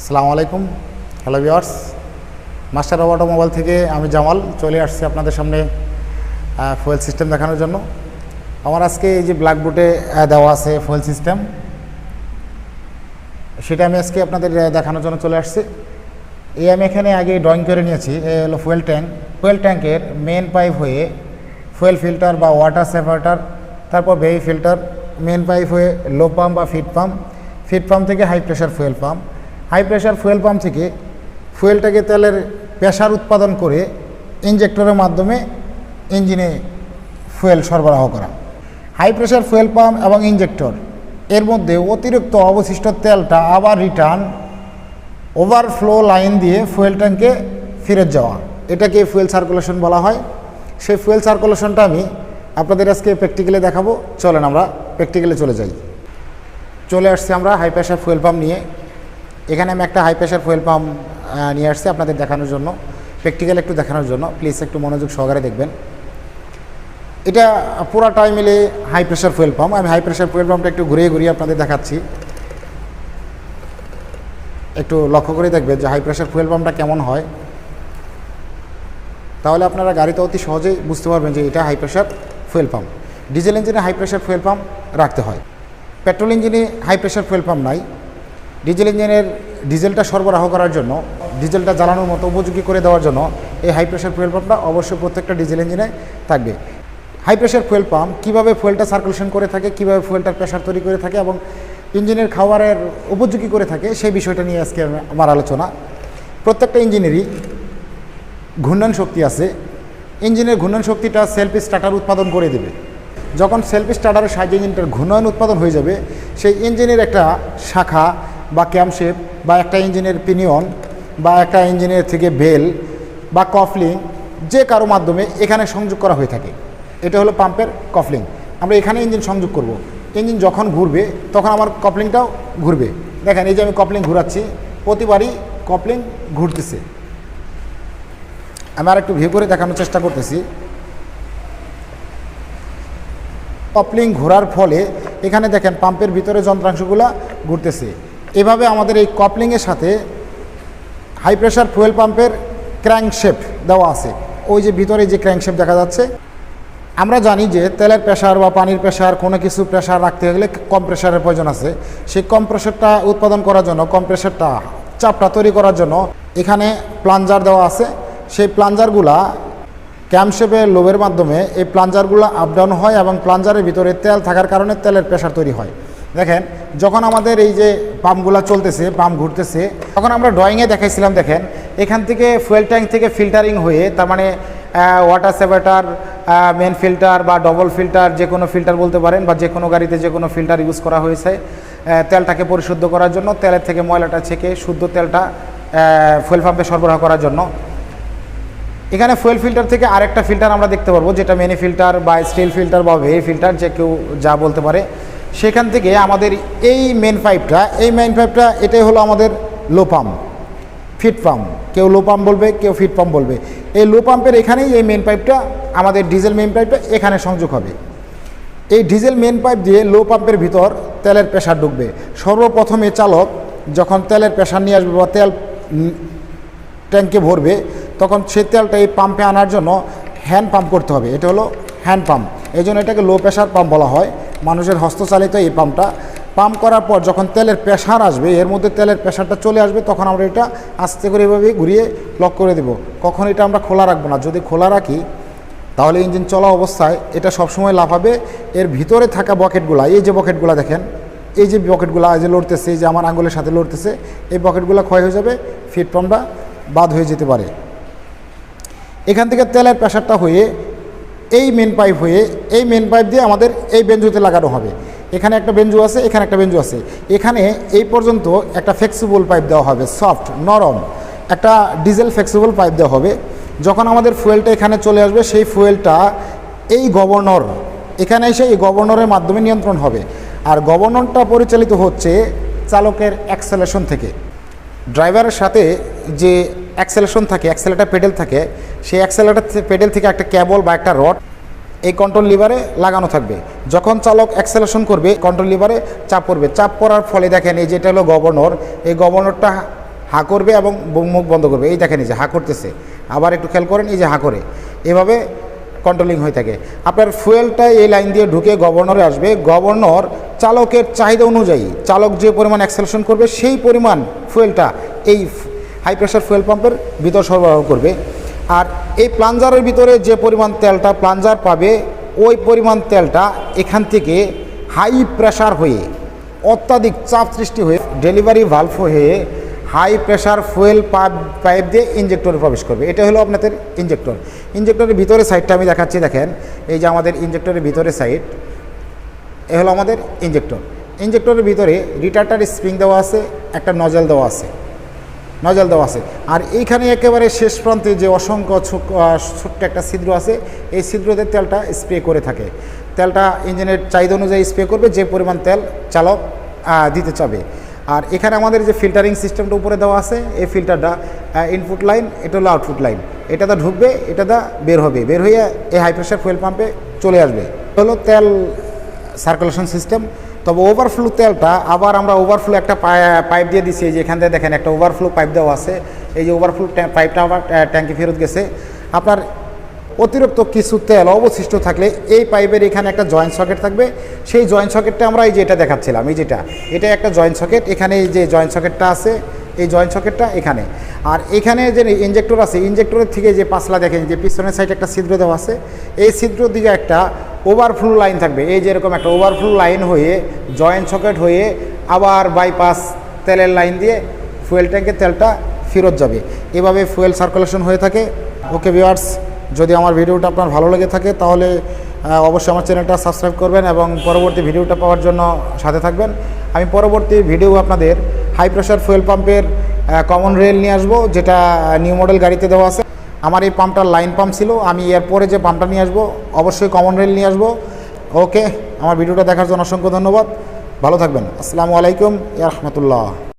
আসসালামু আলাইকুম। Hello viewers master automobile থেকে আমি জামাল চলে আসছি আপনাদের সামনে ফুয়েল সিস্টেম দেখানোর জন্য। আমার আজকে এই যে ব্ল্যাক বোর্ডে দেওয়া আছে ফুয়েল সিস্টেম সেটা আমি আজকে আপনাদের দেখানোর জন্য চলে আসছি। এই আমি এখানে আগে ড্রয়িং করে নিয়েছি, এ হলো ফুয়েল ট্যাঙ্ক ফুয়েল ট্যাঙ্কের মেন পাইপ হয়ে ফুয়েল ফিল্টার বা ওয়াটার সেপারেটার তারপর বেই ফিল্টার মেন পাইপ হয়ে লো পাম্প বা ফিট পাম্প ফিট পাম্প থেকে high pressure fuel pump high pressure fuel pump থেকে ফুয়েলটাকে তেলের প্রেশার উৎপাদন করে ইঞ্জেক্টরের মাধ্যমে ইঞ্জিনে ফুয়েল সরবরাহ করা। হাই প্রেশার ফুয়েল পাম্প এবং ইঞ্জেক্টর এর মধ্যে অতিরিক্ত অবশিষ্ট তেলটা আবার রিটার্ন ওভারফ্লো লাইন দিয়ে ফুয়েল ট্যাঙ্কে ফেরত যাওয়া। এটাকে ফুয়েল সার্কুলেশন বলা হয়। সেই ফুয়েল সার্কুলেশনটা আমি আপনাদের আজকে প্র্যাকটিক্যালে দেখাবো। চলেন আমরা প্র্যাকটিক্যালে চলে যাই। চলে আসছি আমরা হাই প্রেশার ফুয়েল পাম্প নিয়ে। এখানে আমি একটা হাই প্রেশার ফুয়েল পাম্প নিয়ে আসছি আপনাদের দেখানোর জন্য। প্র্যাকটিক্যাল একটু দেখানোর জন্য। প্লিজ একটু মনোযোগ সহকারে দেখবেন। এটা পুরাটাই মিলে হাই প্রেশার ফুয়েল পাম্প আমি হাই প্রেশার ফুয়েল পাম্পটা একটু ঘুরিয়ে ঘুরিয়ে আপনাদের দেখাচ্ছি। একটু লক্ষ্য করে দেখবেন যে হাই প্রেশার ফুয়েল পাম্পটা কেমন হয়। তাহলে আপনারা গাড়িতে অতি সহজেই বুঝতে পারবেন যে এটা high pressure fuel pump diesel ইঞ্জিনে হাই প্রেশার ফুয়েল পাম্প রাখতে হয়। পেট্রোল ইঞ্জিনে হাই প্রেশার ফুয়েল পাম্প নাই। ডিজেল ইঞ্জিনের ডিজেলটা সরবরাহ করার জন্য, ডিজেলটা জ্বালানোর মতো উপযোগী করে দেওয়ার জন্য এই হাই প্রেশার ফুয়েল পাম্পটা অবশ্যই প্রত্যেকটা ডিজেল ইঞ্জিনে থাকবে। হাই প্রেশার ফুয়েল পাম্প কীভাবে ফুয়েলটা সার্কুলেশন করে থাকে, কীভাবে ফুয়েলটার প্রেশার তৈরি করে থাকে এবং ইঞ্জিনের খাবারের উপযোগী করে থাকে, সেই বিষয়টা নিয়ে আজকে আমার আলোচনা। প্রত্যেকটা ইঞ্জিনেরই ঘূর্ণন শক্তি আছে। ইঞ্জিনের ঘূর্ণন শক্তিটা সেলফ স্টার্টার উৎপাদন করে দেবে। যখন সেলফ স্টার্টারের সাহায্যে ইঞ্জিনটার ঘূর্ণয়ন উৎপাদন হয়ে যাবে, সেই ইঞ্জিনের একটা শাখা বা ক্যামশেপ বা একটা ইঞ্জিনের পিনিয়ন বা একটা ইঞ্জিনের থেকে বেল বা কফলিং যে কারও মাধ্যমে এখানে সংযোগ করা হয়ে থাকে। এটা হলো পাম্পের কফলিং। আমরা এখানে ইঞ্জিন সংযোগ করব। ইঞ্জিন যখন ঘুরবে, তখন আমার কপলিংটাও ঘুরবে। দেখেন, এই যে আমি কপলিং ঘুরাচ্ছি, প্রতিবারই কপলিং ঘুরতেছে। আমি আর একটু ভিউ করে দেখানোর চেষ্টা করতেছি। কপলিং ঘোরার ফলে এখানে দেখেন পাম্পের ভিতরে যন্ত্রাংশগুলো ঘুরতেছে। এভাবে আমাদের এই কপলিংয়ের সাথে হাই প্রেশার ফুয়েল পাম্পের ক্র্যাঙ্কশেপ দেওয়া আছে। ওই যে ভিতরে যে ক্র্যাঙ্কশেপ দেখা যাচ্ছে, আমরা জানি যে তেলের প্রেশার বা পানির প্রেশার কোনো কিছু প্রেশার রাখতে গেলে কম প্রেশারের প্রয়োজন আছে। সেই কম প্রেশারটা উৎপাদন করার জন্য কম প্রেশারটা চাপটা তৈরি করার জন্য এখানে প্লাঞ্জার দেওয়া আছে। সেই প্লাঞ্জারগুলা ক্যামশেপের লোভের মাধ্যমে এই প্লাঞ্জারগুলো আপ ডাউন হয় এবং প্লাঞ্জারের ভিতরে তেল থাকার কারণে তেলের প্রেশার তৈরি হয়। দেখেন, যখন আমাদের এই যে পাম্পগুলো চলতেছে পাম্প ঘুরতেছে, তখন আমরা ড্রয়িংয়ে দেখাইছিলাম, দেখেন, এখান থেকে ফুয়েল ট্যাঙ্ক থেকে ফিল্টারিং হয়ে, তার মানে ওয়াটার সেপারেটার মেন ফিল্টার বা ডবল ফিল্টার যে কোনো ফিল্টার বলতে পারেন, বা যে কোনো গাড়িতে যে কোনো ফিল্টার ইউজ করা হয়েছে তেলটাকে পরিশুদ্ধ করার জন্য, তেলের থেকে ময়লাটা ছেঁকে শুদ্ধ তেলটা ফুয়েল পাম্পে সরবরাহ করার জন্য। এখানে ফুয়েল ফিল্টার থেকে আরেকটা ফিল্টার আমরা দেখতে পারব, যেটা মেনি ফিল্টার বা স্টিল ফিল্টার বা ভেরি ফিল্টার যে কেউ যা বলতে পারে। সেখান থেকে আমাদের এই মেন পাইপটা এই মেন পাইপটা এটাই হলো আমাদের লো পাম্প ফিট পাম্প কেউ লো পাম্প বলবে, কেউ ফিট পাম্প বলবে। এই লো পাম্পের এখানেই এই মেন পাইপটা আমাদের ডিজেল মেন পাইপটা এখানে সংযোগ হবে। এই ডিজেল মেন পাইপ দিয়ে লো পাম্পের ভিতর তেলের প্রেশার ঢুকবে। সর্বপ্রথমে চালক যখন তেলের প্রেশার নিয়ে আসবে বা তেল ট্যাঙ্কে ভরবে, তখন সেই তেলটা এই পাম্পে আনার জন্য হ্যান্ড পাম্প করতে হবে। এটা হলো হ্যান্ড পাম্প এই জন্য এটাকে লো প্রেশার পাম্প বলা হয়। মানুষের হস্তচালিত এই পাম্পটা। পাম্প করার পর যখন তেলের প্রেশার আসবে, এর মধ্যে তেলের প্রেশারটা চলে আসবে, তখন আমরা এটা আস্তে করে এভাবে ঘুরিয়ে লক করে দেব। কখন এটা আমরা খোলা রাখব না। যদি খোলা রাখি, তাহলে ইঞ্জিন চলা অবস্থায় এটা সবসময় লাফাবে এর ভিতরে থাকা বকেটগুলা, এই যে বকেটগুলা দেখেন, এই যে বকেটগুলো যে লড়তেছে, এই যে আমার আঙ্গুলের সাথে লড়তেছে, এই বকেটগুলো ক্ষয় হয়ে যাবে, ফিট পাম্পটা বাদ হয়ে যেতে পারে। এখান থেকে তেলের প্রেশারটা হয়ে এই মেন পাইপ হয়ে, এই মেন পাইপ দিয়ে আমাদের এই বেঞ্জুতে লাগানো হবে। এখানে একটা বেঞ্জু আছে, এখানে একটা বেঞ্জু আছে। এখানে এই পর্যন্ত একটা ফ্লেক্সিবল পাইপ দেওয়া হবে সফট নরম। একটা ডিজেল ফ্লেক্সিবল পাইপ দেওয়া হবে। যখন আমাদের ফুয়েলটা এখানে চলে আসবে, সেই ফুয়েলটা এই গভর্নর এখানে এসে এই গভর্নরের মাধ্যমে নিয়ন্ত্রণ হবে। আর গভর্নরটা পরিচালিত হচ্ছে চালকের অ্যাক্সেলেশন থেকে। ড্রাইভারের সাথে যে অ্যাক্সেলেশন থাকে অ্যাক্সেলেটার পেডেল থাকে, সেই অ্যাক্সেলেটার পেডেল থেকে একটা ক্যাবল বা একটা রড এই কন্ট্রোল লিভারে লাগানো থাকবে। যখন চালক অ্যাক্সেলেশন করবে কন্ট্রোল লিভারে চাপ পড়বে। চাপ পড়ার ফলে দেখেন এই যেটা হলো গভর্নর এই গভর্নরটা হা করবে এবং মুখ বন্ধ করবে। এই দেখেন এই যে হা করতেছে। আবার একটু খেয়াল করেন, এই যে হা করে। এভাবে কন্ট্রোলিং হয়ে থাকে। আপনার ফুয়েলটা এই লাইন দিয়ে ঢুকে গভর্নরে আসবে। গভর্নর চালকের চাহিদা অনুযায়ী, চালক যে পরিমাণ অ্যাক্সেলেশন করবে, সেই পরিমাণ ফুয়েলটা এই হাই প্রেশার ফুয়েল পাম্পের ভিতর সরবরাহ করবে। আর এই প্লাঞ্জারের ভিতরে যে পরিমাণ তেলটা প্লাঞ্জার পাবে, ওই পরিমাণ তেলটা এখান থেকে হাই প্রেশার হয়ে, অত্যাধিক চাপ সৃষ্টি হয়ে ডেলিভারি ভালভ হয়ে high pressure fuel pipe pipe দিয়ে ইঞ্জেক্টরে প্রবেশ করবে। এটা হলো আপনাদের ইঞ্জেক্টর ইঞ্জেক্টরের ভিতরে সাইডটা আমি দেখাচ্ছি, দেখেন। এই যে আমাদের ইঞ্জেক্টরের ভিতরে সাইড এ হলো আমাদের ইঞ্জেক্টর ইঞ্জেক্টরের ভিতরে রিটার্টার স্প্রিং দেওয়া আছে, একটা নজল দেওয়া আছে। নজল দেওয়া আছে। আর এইখানে একেবারে শেষ প্রান্তে যে অসংখ্য ছোট্ট একটা ছিদ্র আছে, এই ছিদ্রতে তেলটা স্প্রে করে থাকে। তেলটা ইঞ্জিনের চাহিদা অনুযায়ী স্প্রে করবে, যে পরিমাণ তেল চালক দিতে চাবে। আর এখানে আমাদের যে ফিল্টারিং সিস্টেমটা উপরে দেওয়া আছে, এই ফিল্টারটা ইনপুট লাইন এটা হলো আউটপুট লাইন এটাতে ঢুকবে, এটাতে বের হবে। বের হয়ে এই হাই প্রেশার ফুয়েল পাম্পে চলে আসবে। হলো তেল সার্কুলেশন সিস্টেম তবে ওভারফ্লো তেলটা, আবার আমরা ওভারফ্লো একটা পাইপ দিয়ে দিছি, এই যে এখান থেকে দেখেন একটা ওভারফ্লো পাইপ দেওয়া আছে। এই যে ওভারফ্লো পাইপটা আবার ট্যা- ট্যাঙ্কি ফেরত গেছে। আপনার অতিরিক্ত কিছু তেল অবশিষ্ট থাকলে এই পাইপের এখানে একটা জয়েন্ট সকেট থাকবে। সেই জয়েন্ট সকেটটা আমরা এই যে এটা দেখাচ্ছিলাম, এই যেটা, এটা একটা জয়েন্ট সকেট এখানে এই যে জয়েন্ট সকেটটা আছে, এই জয়েন্ট সকেটটা এখানে। আর এখানে যে ইঞ্জেক্টর আছে ইঞ্জেক্টরের থেকে যে পাঁচলা দেখেন যে পিছনের সাইডে একটা ছিদ্র দেওয়া আছে, এই ছিদ্র দিকে একটা ওভারফ্লো লাইন থাকবে। এই যেরকম একটা ওভারফ্লো লাইন হয়ে জয়েন্ট সকেট হয়ে আবার বাইপাস তেলের লাইন দিয়ে ফুয়েল ট্যাঙ্কে তেলটা ফেরত যাবে। এভাবে ফুয়েল সার্কুলেশন হয়ে থাকে। ওকে ভিওয়ার্স যদি আমার ভিডিওটা আপনার ভালো লেগে থাকে, তাহলে অবশ্যই আমার চ্যানেলটা সাবস্ক্রাইব করবেন এবং পরবর্তী ভিডিওটা পাওয়ার জন্য সাথে থাকবেন। আমি পরবর্তী ভিডিও আপনাদের হাই প্রেশার ফুয়েল পাম্পের কমন রেল নিয়ে আসব, যেটা নিউ মডেল গাড়িতে দেওয়া আছে। আমার এই পাম্পটার লাইন পাম্প ছিল, আমি এরপরে যে পাম্পটা নিয়ে আসব, অবশ্যই কমন রেল নিয়ে আসব। ওকে আমার ভিডিওটা দেখার জন্য অসংখ্য ধন্যবাদ। ভালো থাকবেন। আসসালামু আলাইকুম, ইয়া রহমতুল্লাহ।